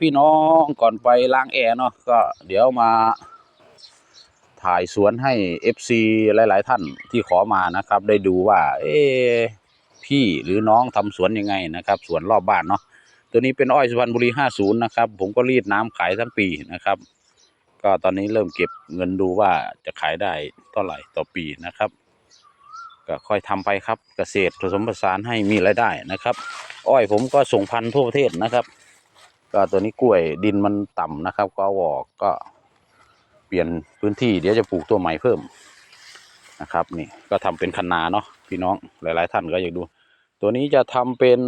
พี่น้องก่อนไปล้างแอร์เนาะก็เดี๋ยวมาถ่ายสวนให้ FC หลาย ๆ ท่านที่ขอมานะครับ ได้ดูว่า เอ๊พี่หรือน้องทำสวนยังไงนะครับ สวนรอบบ้านเนาะตัวนี้เป็นอ้อยสุพรรณบุรี 50 นะครับ ผมก็รีดน้ำขายทั้งปีนะครับ ก็ตอนนี้เริ่มเก็บเงินดูว่าจะขายได้เท่าไหร่ต่อปีนะครับ ก็ค่อยทำไปครับเกษตรผสมผสานให้มีรายได้นะครับ อ้อยผมก็ส่งพันธุ์ทั่วประเทศนะครับ ก็ตัวนี้กล้วยดินมันต่ำนะครับ ก็เอาออกก็เปลี่ยนพื้นที่เดี๋ยวจะปลูกตัวใหม่เพิ่มนะครับ นี่ก็ทำเป็นคันนาเนาะพี่น้องหลาย ๆ ท่านก็อยากดู ตัวนี้จะทำเป็น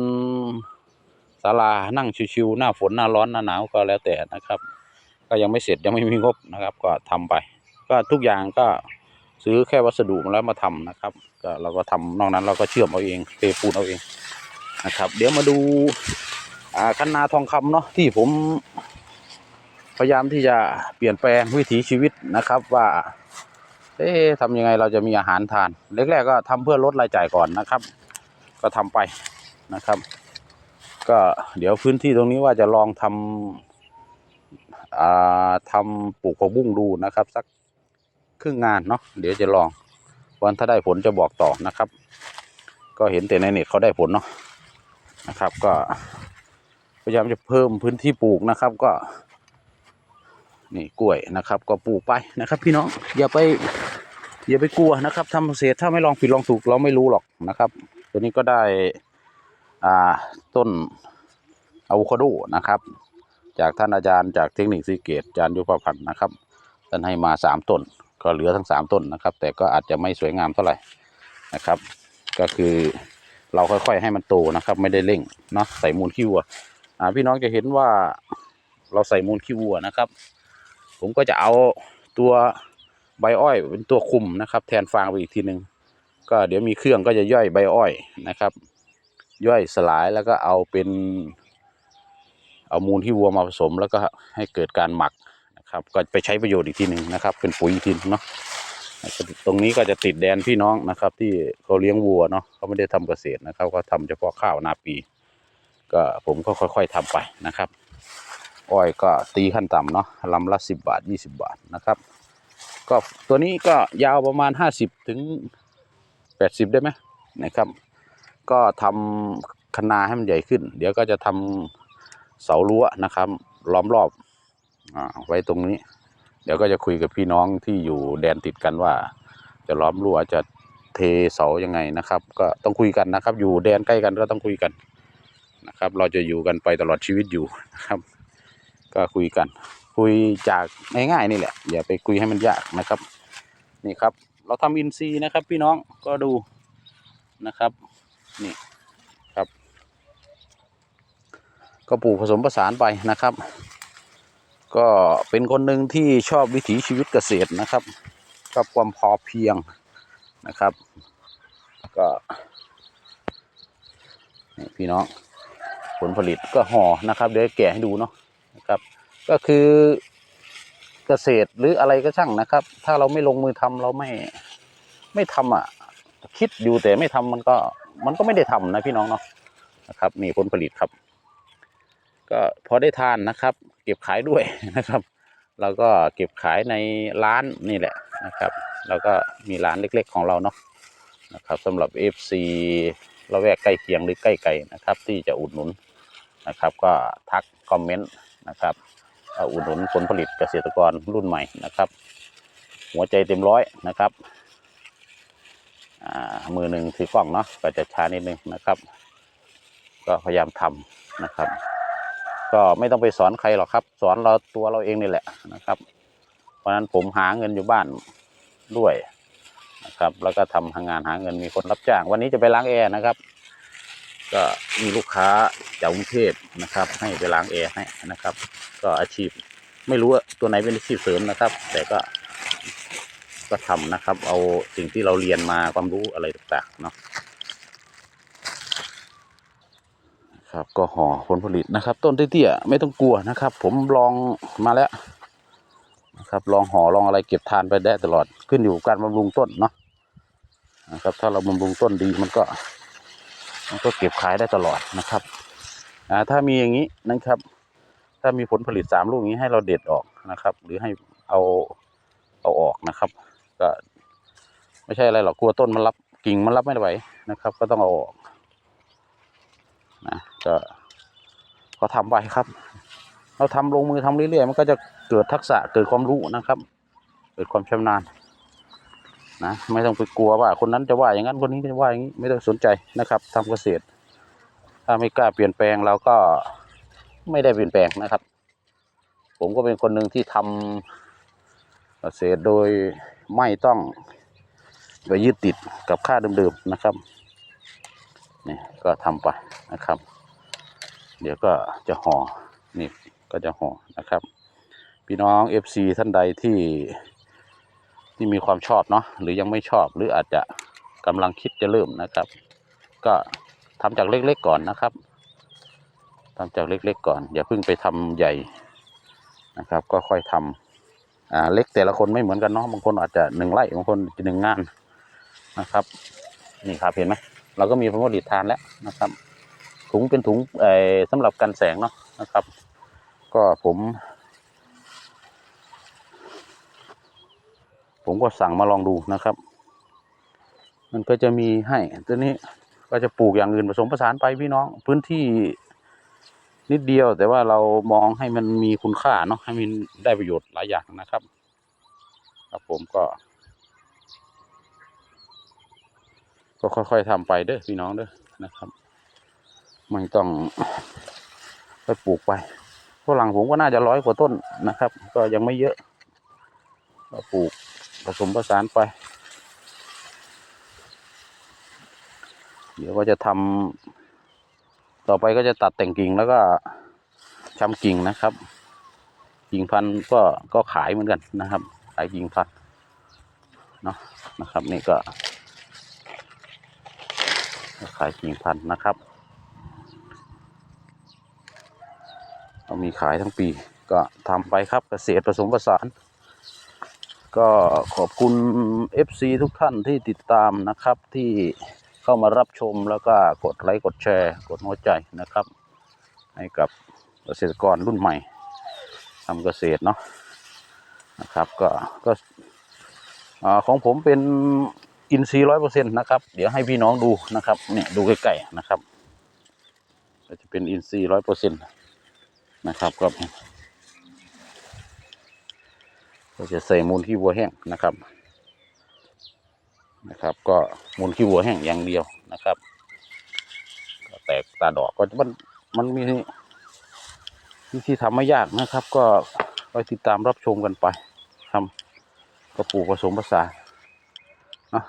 ศาลานั่งชิวๆหน้าฝนหน้าร้อนหน้าหนาวก็แล้วแต่นะครับ ก็ยังไม่เสร็จยังไม่มีงบนะครับ ก็ทำไป ก็ทุกอย่างก็ซื้อแค่วัสดุมาแล้วมาทำนะครับ ก็เราก็ทำนอกนั้นเราก็เชื่อมเอาเองเทปูนเอาเองนะครับ เดี๋ยวมาดู คันนาทองคำเนาะที่ผมพยายามที่จะเปลี่ยนแปลงวิถีชีวิตนะครับว่า เอ๊ะทำยังไงเราจะมีอาหารทานแรกๆก็ทำเพื่อลดรายจ่ายก่อนนะครับ ก็ทำไปนะครับ ก็เดี๋ยวพื้นที่ตรงนี้ว่าจะลองทำทำปลูกผักบุ้งดูนะครับ สักครึ่งงานเนาะเดี๋ยวจะลองวันถ้าได้ผลจะบอกต่อนะครับ ก็เห็นแต่ในเน็ตเขาได้ผลเนาะนะครับ ก็ พยายามจะเพิ่มพื้นที่ปลูกนะครับก็ นี่กล้วยนะครับ ก็ปลูกไปนะครับ พี่น้องอย่าไป อย่าไปกลัวนะครับทำเกษตรถ้าไม่ลองผิดลองถูกเราไม่รู้หรอกนะครับ ตัวนี้ก็ได้อ่าต้นอะโวคาโดนะครับ จากท่านอาจารย์จากเทคนิคสีเกตอาจารย์ยุพพันธ์นะครับท่านให้มาสามต้น ก็เหลือทั้งสามต้นนะครับ แต่ก็อาจจะไม่สวยงามเท่าไหร่นะครับ ก็คือเราค่อยๆให้มันโตนะครับ ไม่ได้เร่งเนาะใส่มูลขี้วัว พี่น้องจะเห็นว่าเราใส่มูลขี้วัวนะครับ ผมก็จะเอาตัวใบอ้อยเป็นตัวคุมนะครับ แทนฟางไปอีกทีหนึ่งก็เดี๋ยวมีเครื่องก็จะย่อยใบอ้อยนะครับ ย่อยสลายแล้วก็เอาเป็นเอามูลขี้วัวมาผสมแล้วก็ให้เกิดการหมักนะครับ ก็ไปใช้ประโยชน์อีกทีหนึ่งนะครับ เป็นปุ๋ยอีกทีเนาะตรงนี้ก็จะติดแดนพี่น้องนะครับ ที่เขาเลี้ยงวัวเนาะเขาไม่ได้ทำเกษตรนะครับ ก็ทำเฉพาะข้าวนาปี ก็ผมก็ค่อยๆทำไปนะครับ อ้อยก็ตีขั้นต่ำเนาะลำละสิบบาทยี่สิบาทนะครับ ก็ตัวนี้ก็ยาวประมาณห้าสิบถึงแปดสิบได้ไหมนะครับ ก็ทำคนาให้มันใหญ่ขึ้น เดี๋ยวก็จะทำเสารั้วนะครับ ล้อมรอบอไว้ตรงนี้ เดี๋ยวก็จะคุยกับพี่น้องที่อยู่แดนติดกันว่า จะล้อมรั้วจะเทเสายังไงนะครับ ก็ต้องคุยกันนะครับ อยู่แดนใกล้กันก็ต้องคุยกัน นะครับ เราจะอยู่กันไปตลอดชีวิตอยู่นะครับ ก็คุยกัน คุยจากง่ายๆนี่แหละ อย่าไปคุยให้มันยากนะครับ นี่ครับ เราทำอินซีนะครับ พี่น้องก็ดูนะครับ นี่ครับ ก็ปลูกผสมผสานไปนะครับ ก็เป็นคนหนึ่งที่ชอบวิถีชีวิตเกษตรนะครับชอบความพอเพียงนะครับ ก็ พี่น้อง ผลผลิตก็ห่อนะครับ เดี๋ยวแกะให้ดูเนาะนะครับ ก็คือเกษตรหรืออะไรก็ช่างนะครับ ถ้าเราไม่ลงมือทำเราไม่ไม่ทำอะ คิดอยู่แต่ไม่ทำมันก็มันก็ไม่ได้ทำนะพี่น้องเนาะนะครับนี่ผลผลิตครับ ก็พอได้ทานนะครับ เก็บขายด้วยนะครับเราก็เก็บขายในร้านนี่แหละนะครับ แล้วก็มีร้านเล็กๆของเราเนาะนะครับสำหรับ FC ละแวกใกล้เคียงหรือใกล้ไกลนะครับ ที่จะอุดหนุนนะครับ ก็ทักคอมเมนต์นะครับอุดหนุนผลผลิตเกษตรกรรุ่นใหม่นะครับ หัวใจเต็มร้อยนะครับมือหนึ่งถือกล้องเนาะก็จะช้านิดนึงนะครับ ก็พยายามทำนะครับ ก็ไม่ต้องไปสอนใครหรอกครับ สอนเราตัวเราเองนี่แหละนะครับ เพราะฉะนั้นผมหาเงินอยู่บ้านด้วย นะครับ แล้วก็ทำงานหาเงินมีคนรับจ้าง วันนี้จะไปล้างแอร์นะครับ ก็มีลูกค้าจากกรุงเทพนะครับ ให้ไปล้างแอร์ให้นะครับ ก็อาชีพไม่รู้ว่าตัวไหนเป็นอาชีพเสริมนะครับ แต่ก็ก็ทำนะครับ เอาสิ่งที่เราเรียนมาความรู้อะไรต่างๆเนาะครับก็ห่อผลผลิตนะครับ ต้นเตี้ยๆไม่ต้องกลัวนะครับ ผมลองมาแล้ว นะครับลองห่อลองอะไรเก็บทานไปได้ตลอดขึ้นอยู่กับการบำรุงต้นเนาะนะครับ ถ้าเราบำรุงต้นดีมันก็ มันก็เก็บขายได้ตลอดนะครับอ่าถ้ามีอย่างนี้นะครับ ถ้ามีผลผลิตสามลูกนี้ให้เราเด็ดออกนะครับ หรือให้เอาเอาออกนะครับ ก็ไม่ใช่อะไรหรอกกลัวต้นมันรับกิ่งมันรับไม่ไหวนะครับ ก็ต้องเอาออกนะก็ก็ทำไปครับ เราทำลงมือทำเรื่อยๆมันก็จะ เกิดทักษะเกิดความรู้นะครับ เกิดความชำนาญนะไม่ต้องไปกลัวว่าคนนั้นจะว่าอย่างนั้นคนนี้จะว่าอย่างนี้ไม่ต้องสนใจนะครับทำเกษตร ถ้าไม่กล้าเปลี่ยนแปลงเราก็ไม่ได้เปลี่ยนแปลงนะครับ ผมก็เป็นคนหนึ่งที่ทำเกษตรโดยไม่ต้องไปยึดติดกับค่าเดิมๆนะครับนี่ก็ทำไปนะครับ เดี๋ยวก็จะห่อนี่ก็จะห่อนะครับ พี่น้อง FC ท่านใดที่ที่มีความชอบเนาะหรือยังไม่ชอบหรืออาจจะกำลังคิดจะเริ่มนะครับ ก็ทำจากเล็กๆก่อนนะครับทำจากเล็กๆก่อน อย่าเพิ่งไปทำใหญ่นะครับ ก็ค่อยทำอ่าเล็กแต่ละคนไม่เหมือนกันเนาะบางคนอาจจะหนึ่งไร่บางคนจะหนึ่งงานนะครับ นี่ครับเห็นไหมเราก็มีผลผลิตทานแล้วนะครับ ถุงเป็นถุงสำหรับกันแสงเนาะนะครับ ก็ผม ผมก็สั่งมาลองดูนะครับ มันก็จะมีให้ตัวนี้ก็จะปลูกอย่างอื่นผสมผสานไปพี่น้อง พื้นที่นิดเดียวแต่ว่าเรามองให้มันมีคุณค่าเนาะให้มันได้ประโยชน์หลายอย่างนะครับ ครับผมก็ ก็ค่อยๆทำไปเด้อพี่น้องเด้อนะครับไม่ต้องไปปลูกไปฝรั่งผมก็น่าจะร้อยกว่าต้นนะครับ ก็ยังไม่เยอะปลูก ผสมผสานไป เดี๋ยวก็จะทำต่อไปก็จะตัดแต่งกิ่งแล้วก็ชำกิ่งนะครับ กิ่งพันธุ์ก็ก็ขายเหมือนกันนะครับ ขายกิ่งพันธุ์เนาะนะครับนี่ก็ขายกิ่งพันธุ์นะครับก็มีขายทั้งปีก็ทำไปครับเกษตรผสมผสาน ก็ขอบคุณ FC ทุกท่านที่ติดตามนะครับที่เข้ามารับชมแล้วก็กดไลค์กดแชร์ กดหัวใจนะครับ ให้กับเกษตรกรรุ่นใหม่ทำเกษตรเนาะนะครับก็ก็ของผมเป็นอินทรีย์ร้อยเปอร์เซ็นต์นะครับ เดี๋ยวให้พี่น้องดูนะครับเนี่ยดูใกล้ๆนะครับก็จะเป็นอินทรีย์ร้อยเปอร์เซ็นต์นะครับก็ ก็จะใส่มูลขี้วัวแห้งนะครับ นะครับ ก็มูลขี้วัวแห้งอย่างเดียวนะครับแตกตาดอกก็มันมันมีวิธีทำไม่ยากนะครับ ก็ไปติดตามรับชมกันไปทำกระปลูกผสมผสานนะ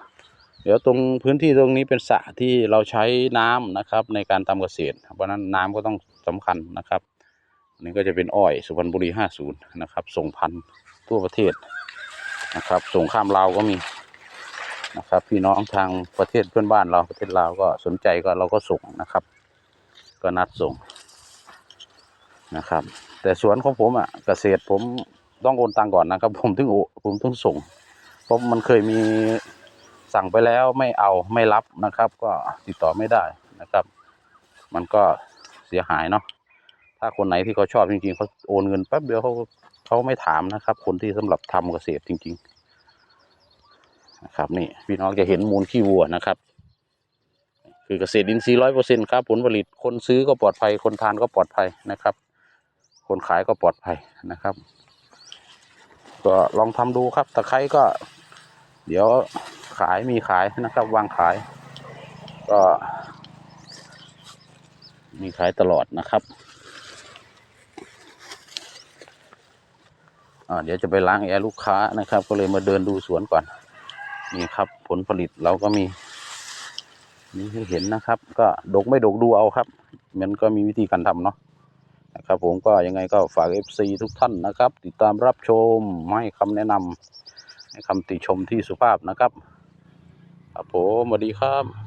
เดี๋ยวตรงพื้นที่ตรงนี้เป็นสระที่เราใช้น้ำนะครับ ในการทำเกษตรเพราะนั้นน้ำก็ต้องสำคัญนะครับอันนี้ก็จะเป็นอ้อยสุพรรณบุรี 50 นะครับส่งพันธุ์ ทั่วประเทศนะครับ ส่งข้ามลาวก็มีนะครับ พี่น้องทางประเทศเพื่อนบ้านเราประเทศลาวก็สนใจก็เราก็ส่งนะครับ ก็นัดส่งนะครับ แต่สวนของผมอะเกษตรผมต้องโอนตังก่อนนะครับ ผมถึงโอผมต้องส่ง เพราะมันเคยมีสั่งไปแล้วไม่เอาไม่รับนะครับ ก็ติดต่อไม่ได้นะครับ มันก็เสียหายเนาะ ถ้าคนไหนที่เขาชอบจริงๆเขาโอนเงินแป๊บเดียวเขาเขาไม่ถามนะครับ คนที่สำหรับทำเกษตรจริง ๆ นะครับนี่พี่น้องจะเห็นมูลขี้วัวนะครับ คือเกษตรอินทรีย์ร้อยเปอร์เซ็นครับผลผลิตคนซื้อก็ปลอดภัย คนทานก็ปลอดภัยนะครับ คนขายก็ปลอดภัยนะครับ ก็ลองทำดูครับตะไคร้ก็ เดี๋ยวขายมีขายนะครับ วางขาย ก็มีขายตลอดนะครับ อ่า เดี๋ยวจะไปล้างแอร์ลูกค้านะครับ ก็เลยมาเดินดูสวนก่อน นี่ครับผลผลิตเราก็มี นี่ให้เห็นนะครับ ก็ดกไม่ดกดูเอาครับมันก็มีวิธีการทำเนาะนะครับผมก็ยังไงก็ฝาก FC ทุกท่านนะครับ ติดตามรับชมให้คำแนะนำให้คำติชมที่สุภาพนะครับ ครับผมสวัสดีครับ